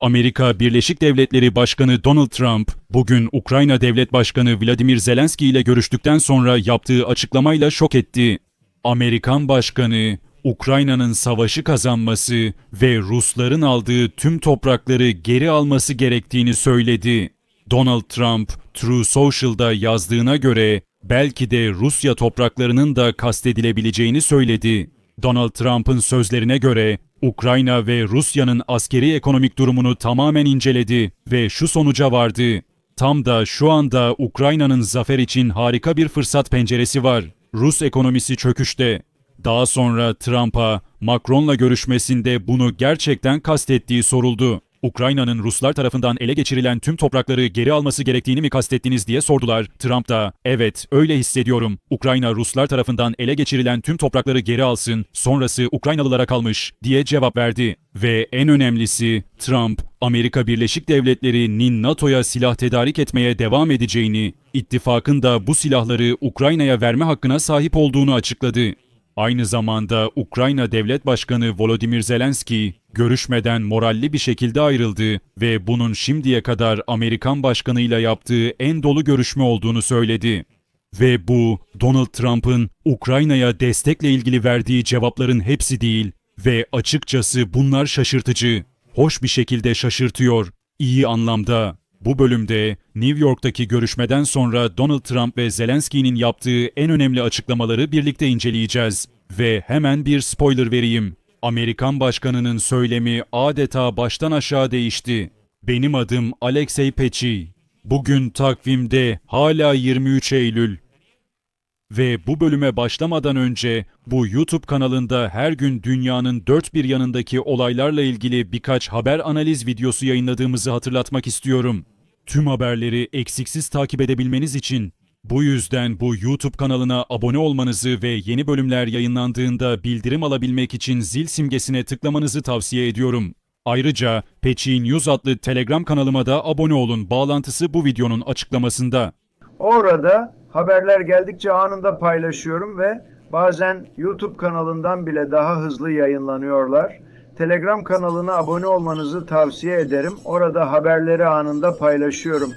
Amerika Birleşik Devletleri Başkanı Donald Trump, bugün Ukrayna Devlet Başkanı Vladimir Zelenski ile görüştükten sonra yaptığı açıklamayla şok etti. Amerikan Başkanı, Ukrayna'nın savaşı kazanması ve Rusların aldığı tüm toprakları geri alması gerektiğini söyledi. Donald Trump, True Social'da yazdığına göre belki de Rusya topraklarının da kastedilebileceğini söyledi. Donald Trump'ın sözlerine göre Ukrayna ve Rusya'nın askeri ekonomik durumunu tamamen inceledi ve şu sonuca vardı. Tam da şu anda Ukrayna'nın zafer için harika bir fırsat penceresi var. Rus ekonomisi çöküşte. Daha sonra Trump'a Macron'la görüşmesinde bunu gerçekten kastettiği soruldu. Ukrayna'nın Ruslar tarafından ele geçirilen tüm toprakları geri alması gerektiğini mi kastettiniz diye sordular. Trump da evet öyle hissediyorum. Ukrayna Ruslar tarafından ele geçirilen tüm toprakları geri alsın, sonrası Ukraynalılara kalmış diye cevap verdi. Ve en önemlisi Trump, Amerika Birleşik Devletleri'nin NATO'ya silah tedarik etmeye devam edeceğini, ittifakın da bu silahları Ukrayna'ya verme hakkına sahip olduğunu açıkladı. Aynı zamanda Ukrayna Devlet Başkanı Volodymyr Zelenski görüşmeden moralli bir şekilde ayrıldı ve bunun şimdiye kadar Amerikan başkanıyla yaptığı en dolu görüşme olduğunu söyledi. Ve bu Donald Trump'ın Ukrayna'ya destekle ilgili verdiği cevapların hepsi değil ve açıkçası bunlar şaşırtıcı. Hoş bir şekilde şaşırtıyor, iyi anlamda. Bu bölümde New York'taki görüşmeden sonra Donald Trump ve Zelenski'nin yaptığı en önemli açıklamaları birlikte inceleyeceğiz. Ve hemen bir spoiler vereyim. Amerikan başkanının söylemi adeta baştan aşağı değişti. Benim adım Alexei Peçi. Bugün takvimde hala 23 Eylül. Ve bu bölüme başlamadan önce bu YouTube kanalında her gün dünyanın dört bir yanındaki olaylarla ilgili birkaç haber analiz videosu yayınladığımızı hatırlatmak istiyorum. Tüm haberleri eksiksiz takip edebilmeniz için bu yüzden bu YouTube kanalına abone olmanızı ve yeni bölümler yayınlandığında bildirim alabilmek için zil simgesine tıklamanızı tavsiye ediyorum. Ayrıca Peçi News adlı Telegram kanalıma da abone olun. Bağlantısı bu videonun açıklamasında. Orada haberler geldikçe anında paylaşıyorum ve bazen YouTube kanalından bile daha hızlı yayınlanıyorlar. Telegram kanalına abone olmanızı tavsiye ederim. Orada haberleri anında paylaşıyorum.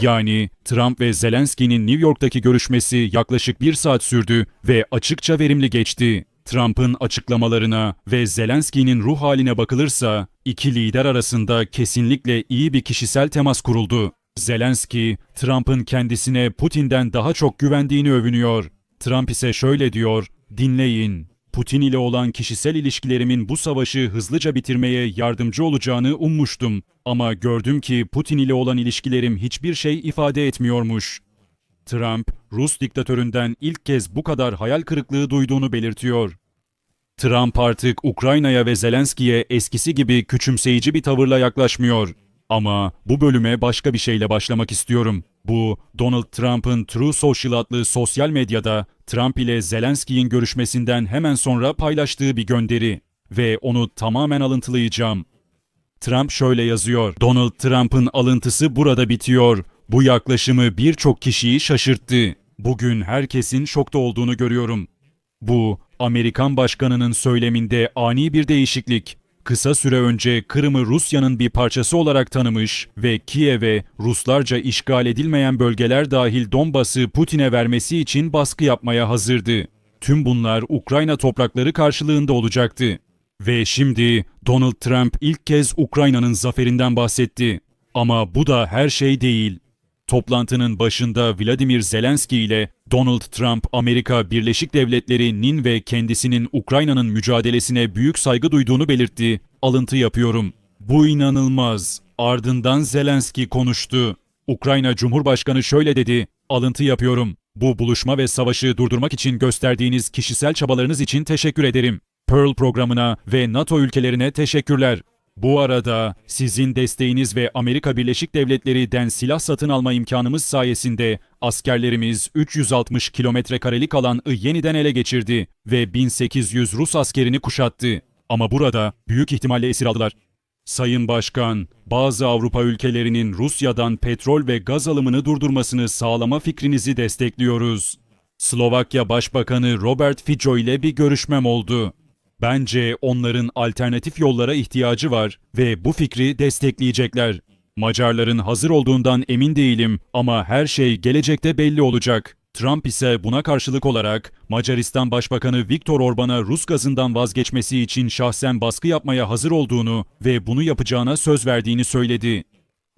Yani Trump ve Zelenski'nin New York'taki görüşmesi yaklaşık bir saat sürdü ve açıkça verimli geçti. Trump'ın açıklamalarına ve Zelenski'nin ruh haline bakılırsa iki lider arasında kesinlikle iyi bir kişisel temas kuruldu. Zelenski, Trump'ın kendisine Putin'den daha çok güvendiğini övünüyor. Trump ise şöyle diyor, dinleyin. Putin ile olan kişisel ilişkilerimin bu savaşı hızlıca bitirmeye yardımcı olacağını ummuştum. Ama gördüm ki Putin ile olan ilişkilerim hiçbir şey ifade etmiyormuş. Trump, Rus diktatöründen ilk kez bu kadar hayal kırıklığı duyduğunu belirtiyor. Trump artık Ukrayna'ya ve Zelenski'ye eskisi gibi küçümseyici bir tavırla yaklaşmıyor. Ama bu bölüme başka bir şeyle başlamak istiyorum. Bu Donald Trump'ın True Social adlı sosyal medyada Trump ile Zelenski'nin görüşmesinden hemen sonra paylaştığı bir gönderi ve onu tamamen alıntılayacağım. Trump şöyle yazıyor. Donald Trump'ın alıntısı burada bitiyor. Bu yaklaşımı birçok kişiyi şaşırttı. Bugün herkesin şokta olduğunu görüyorum. Bu Amerikan başkanının söyleminde ani bir değişiklik. Kısa süre önce Kırım'ı Rusya'nın bir parçası olarak tanımış ve Kiev'e Ruslarca işgal edilmeyen bölgeler dahil Donbas'ı Putin'e vermesi için baskı yapmaya hazırdı. Tüm bunlar Ukrayna toprakları karşılığında olacaktı. Ve şimdi Donald Trump ilk kez Ukrayna'nın zaferinden bahsetti. Ama bu da her şey değil. Toplantının başında Vladimir Zelenski ile Donald Trump Amerika Birleşik Devletleri'nin ve kendisinin Ukrayna'nın mücadelesine büyük saygı duyduğunu belirtti. Alıntı yapıyorum. Bu inanılmaz. Ardından Zelenski konuştu. Ukrayna Cumhurbaşkanı şöyle dedi. Alıntı yapıyorum. Bu buluşma ve savaşı durdurmak için gösterdiğiniz kişisel çabalarınız için teşekkür ederim. Pearl programına ve NATO ülkelerine teşekkürler. Bu arada sizin desteğiniz ve Amerika Birleşik Devletleri'den silah satın alma imkanımız sayesinde askerlerimiz 360 kilometre karelik alanı yeniden ele geçirdi ve 1800 Rus askerini kuşattı. Ama burada büyük ihtimalle esir aldılar. Sayın Başkan, bazı Avrupa ülkelerinin Rusya'dan petrol ve gaz alımını durdurmasını sağlama fikrinizi destekliyoruz. Slovakya Başbakanı Robert Fico ile bir görüşmem oldu. Bence onların alternatif yollara ihtiyacı var ve bu fikri destekleyecekler. Macarların hazır olduğundan emin değilim ama her şey gelecekte belli olacak. Trump ise buna karşılık olarak Macaristan Başbakanı Viktor Orban'a Rus gazından vazgeçmesi için şahsen baskı yapmaya hazır olduğunu ve bunu yapacağına söz verdiğini söyledi.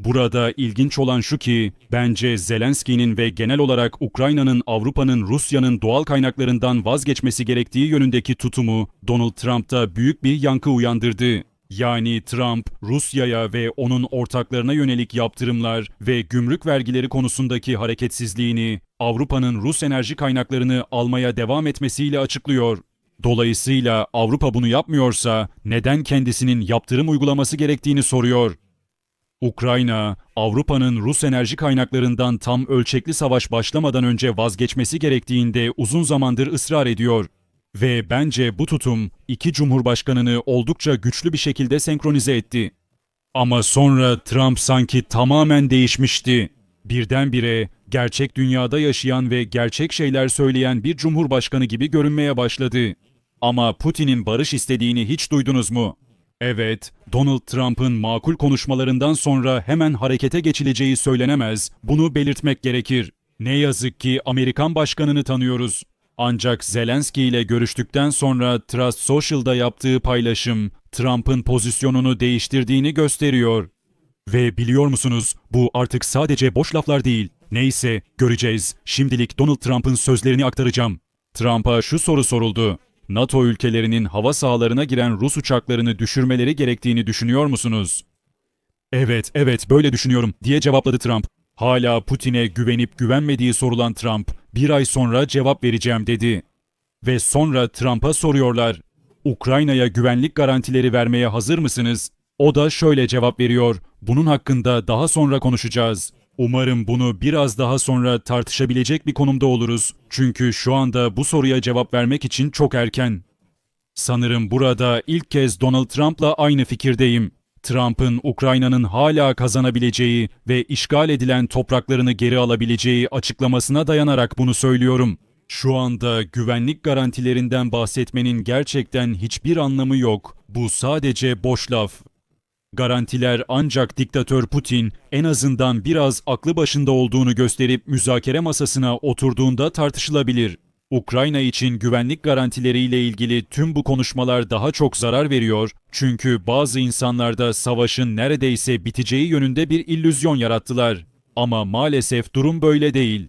Burada ilginç olan şu ki, bence Zelenski'nin ve genel olarak Ukrayna'nın Avrupa'nın Rusya'nın doğal kaynaklarından vazgeçmesi gerektiği yönündeki tutumu Donald Trump'ta büyük bir yankı uyandırdı. Yani Trump, Rusya'ya ve onun ortaklarına yönelik yaptırımlar ve gümrük vergileri konusundaki hareketsizliğini Avrupa'nın Rus enerji kaynaklarını almaya devam etmesiyle açıklıyor. Dolayısıyla Avrupa bunu yapmıyorsa neden kendisinin yaptırım uygulaması gerektiğini soruyor. Ukrayna, Avrupa'nın Rus enerji kaynaklarından tam ölçekli savaş başlamadan önce vazgeçmesi gerektiğinde uzun zamandır ısrar ediyor. Ve bence bu tutum iki cumhurbaşkanını oldukça güçlü bir şekilde senkronize etti. Ama sonra Trump sanki tamamen değişmişti. Birdenbire gerçek dünyada yaşayan ve gerçek şeyler söyleyen bir cumhurbaşkanı gibi görünmeye başladı. Ama Putin'in barış istediğini hiç duydunuz mu? Evet, Donald Trump'ın makul konuşmalarından sonra hemen harekete geçileceği söylenemez. Bunu belirtmek gerekir. Ne yazık ki Amerikan başkanını tanıyoruz. Ancak Zelenski ile görüştükten sonra Trust Social'da yaptığı paylaşım Trump'ın pozisyonunu değiştirdiğini gösteriyor. Ve biliyor musunuz bu artık sadece boş laflar değil. Neyse göreceğiz. Şimdilik Donald Trump'ın sözlerini aktaracağım. Trump'a şu soru soruldu. NATO ülkelerinin hava sahalarına giren Rus uçaklarını düşürmeleri gerektiğini düşünüyor musunuz? Evet, evet böyle düşünüyorum diye cevapladı Trump. Hala Putin'e güvenip güvenmediği sorulan Trump, bir ay sonra cevap vereceğim dedi. Ve sonra Trump'a soruyorlar. Ukrayna'ya güvenlik garantileri vermeye hazır mısınız? O da şöyle cevap veriyor. Bunun hakkında daha sonra konuşacağız. Umarım bunu biraz daha sonra tartışabilecek bir konumda oluruz. Çünkü şu anda bu soruya cevap vermek için çok erken. Sanırım burada ilk kez Donald Trump'la aynı fikirdeyim. Trump'ın Ukrayna'nın hala kazanabileceği ve işgal edilen topraklarını geri alabileceği açıklamasına dayanarak bunu söylüyorum. Şu anda güvenlik garantilerinden bahsetmenin gerçekten hiçbir anlamı yok. Bu sadece boş laf. Garantiler ancak diktatör Putin en azından biraz aklı başında olduğunu gösterip müzakere masasına oturduğunda tartışılabilir. Ukrayna için güvenlik garantileriyle ilgili tüm bu konuşmalar daha çok zarar veriyor çünkü bazı insanlarda savaşın neredeyse biteceği yönünde bir illüzyon yarattılar. Ama maalesef durum böyle değil.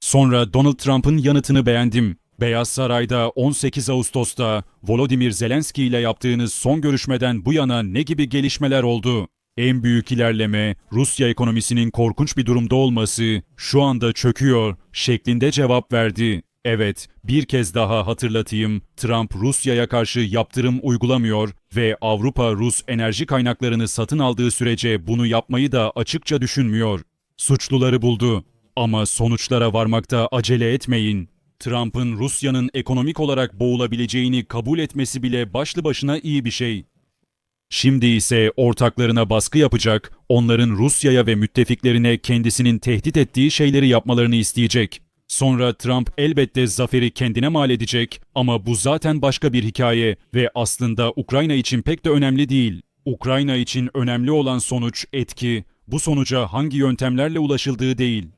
Sonra Donald Trump'ın yanıtını beğendim. Beyaz Saray'da 18 Ağustos'ta Volodymyr Zelenski ile yaptığınız son görüşmeden bu yana ne gibi gelişmeler oldu? En büyük ilerleme Rusya ekonomisinin korkunç bir durumda olması, şu anda çöküyor şeklinde cevap verdi. Evet, bir kez daha hatırlatayım. Trump Rusya'ya karşı yaptırım uygulamıyor ve Avrupa Rus enerji kaynaklarını satın aldığı sürece bunu yapmayı da açıkça düşünmüyor. Suçluları buldu. Ama sonuçlara varmakta acele etmeyin. Trump'ın Rusya'nın ekonomik olarak boğulabileceğini kabul etmesi bile başlı başına iyi bir şey. Şimdi ise ortaklarına baskı yapacak, onların Rusya'ya ve müttefiklerine kendisinin tehdit ettiği şeyleri yapmalarını isteyecek. Sonra Trump elbette zaferi kendine mal edecek ama bu zaten başka bir hikaye ve aslında Ukrayna için pek de önemli değil. Ukrayna için önemli olan sonuç, etki, bu sonuca hangi yöntemlerle ulaşıldığı değil.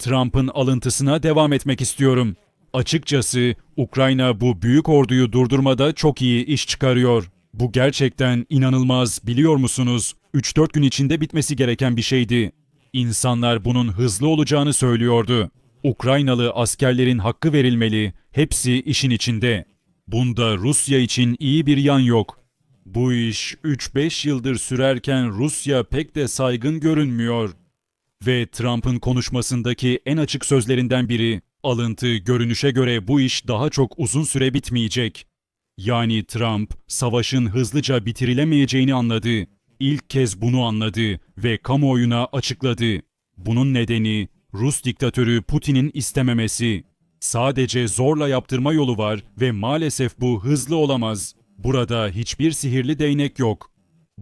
Trump'ın alıntısına devam etmek istiyorum. Açıkçası Ukrayna bu büyük orduyu durdurmada çok iyi iş çıkarıyor. Bu gerçekten inanılmaz biliyor musunuz? 3-4 gün içinde bitmesi gereken bir şeydi. İnsanlar bunun hızlı olacağını söylüyordu. Ukraynalı askerlerin hakkı verilmeli, hepsi işin içinde. Bunda Rusya için iyi bir yan yok. Bu iş 3-5 yıldır sürerken Rusya pek de saygın görünmüyor. Ve Trump'ın konuşmasındaki en açık sözlerinden biri, alıntı görünüşe göre bu iş daha çok uzun süre bitmeyecek. Yani Trump, savaşın hızlıca bitirilemeyeceğini anladı. İlk kez bunu anladı ve kamuoyuna açıkladı. Bunun nedeni Rus diktatörü Putin'in istememesi. Sadece zorla yaptırma yolu var ve maalesef bu hızlı olamaz. Burada hiçbir sihirli değnek yok.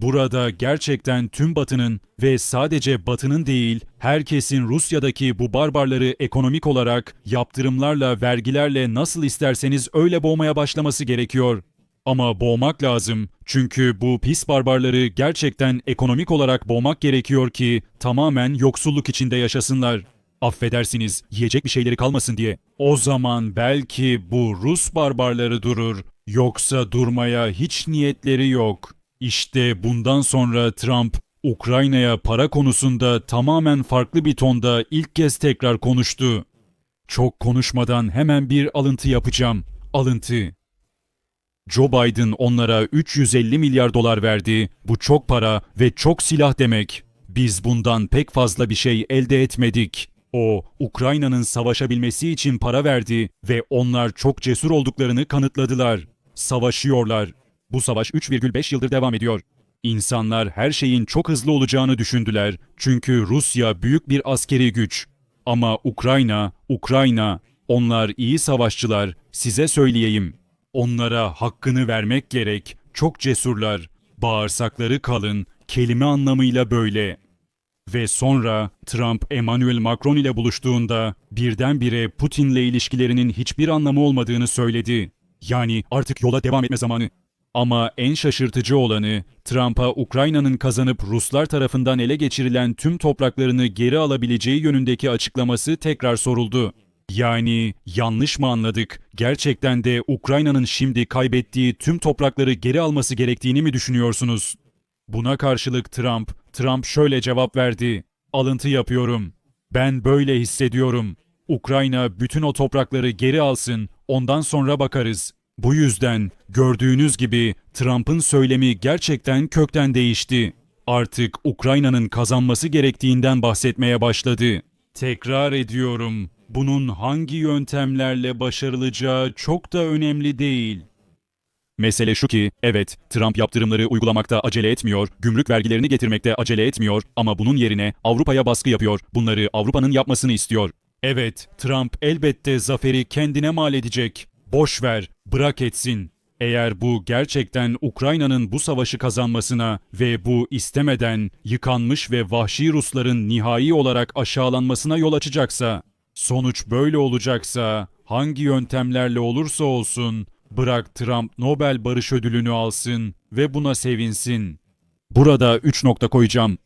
Burada gerçekten tüm Batı'nın ve sadece Batı'nın değil, herkesin Rusya'daki bu barbarları ekonomik olarak yaptırımlarla, vergilerle nasıl isterseniz öyle boğmaya başlaması gerekiyor. Ama boğmak lazım. Çünkü bu pis barbarları gerçekten ekonomik olarak boğmak gerekiyor ki tamamen yoksulluk içinde yaşasınlar. Affedersiniz, yiyecek bir şeyleri kalmasın diye. O zaman belki bu Rus barbarları durur. Yoksa durmaya hiç niyetleri yok. İşte bundan sonra Trump Ukrayna'ya para konusunda tamamen farklı bir tonda ilk kez tekrar konuştu. Çok konuşmadan hemen bir alıntı yapacağım. Alıntı. Joe Biden onlara 350 milyar dolar verdi. Bu çok para ve çok silah demek. Biz bundan pek fazla bir şey elde etmedik. O, Ukrayna'nın savaşabilmesi için para verdi ve onlar çok cesur olduklarını kanıtladılar. Savaşıyorlar. Bu savaş 3,5 yıldır devam ediyor. İnsanlar her şeyin çok hızlı olacağını düşündüler. Çünkü Rusya büyük bir askeri güç. Ama Ukrayna, Ukrayna, onlar iyi savaşçılar. Size söyleyeyim. Onlara hakkını vermek gerek. Çok cesurlar. Bağırsakları kalın. Kelime anlamıyla böyle. Ve sonra Trump Emmanuel Macron ile buluştuğunda birdenbire Putin'le ilişkilerinin hiçbir anlamı olmadığını söyledi. Yani artık yola devam etme zamanı. Ama en şaşırtıcı olanı Trump'a Ukrayna'nın kazanıp Ruslar tarafından ele geçirilen tüm topraklarını geri alabileceği yönündeki açıklaması tekrar soruldu. Yani yanlış mı anladık? Gerçekten de Ukrayna'nın şimdi kaybettiği tüm toprakları geri alması gerektiğini mi düşünüyorsunuz? Buna karşılık Trump, Trump şöyle cevap verdi. Alıntı yapıyorum. Ben böyle hissediyorum. Ukrayna bütün o toprakları geri alsın, ondan sonra bakarız. Bu yüzden gördüğünüz gibi Trump'ın söylemi gerçekten kökten değişti. Artık Ukrayna'nın kazanması gerektiğinden bahsetmeye başladı. Tekrar ediyorum. Bunun hangi yöntemlerle başarılacağı çok da önemli değil. Mesele şu ki, evet, Trump yaptırımları uygulamakta acele etmiyor, gümrük vergilerini getirmekte acele etmiyor ama bunun yerine Avrupa'ya baskı yapıyor. Bunları Avrupa'nın yapmasını istiyor. Evet, Trump elbette zaferi kendine mal edecek. Boş ver, bırak etsin. Eğer bu gerçekten Ukrayna'nın bu savaşı kazanmasına ve bu istemeden yıkanmış ve vahşi Rusların nihai olarak aşağılanmasına yol açacaksa, sonuç böyle olacaksa, hangi yöntemlerle olursa olsun, bırak Trump Nobel Barış Ödülünü alsın ve buna sevinsin. Burada 3 nokta koyacağım.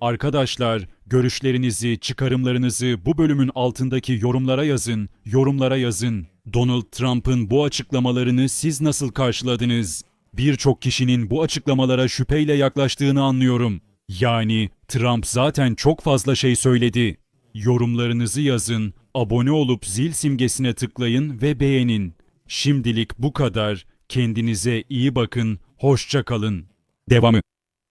Arkadaşlar, görüşlerinizi, çıkarımlarınızı bu bölümün altındaki yorumlara yazın, yorumlara yazın. Donald Trump'ın bu açıklamalarını siz nasıl karşıladınız? Birçok kişinin bu açıklamalara şüpheyle yaklaştığını anlıyorum. Yani Trump zaten çok fazla şey söyledi. Yorumlarınızı yazın, abone olup zil simgesine tıklayın ve beğenin. Şimdilik bu kadar. Kendinize iyi bakın, hoşça kalın. Devamı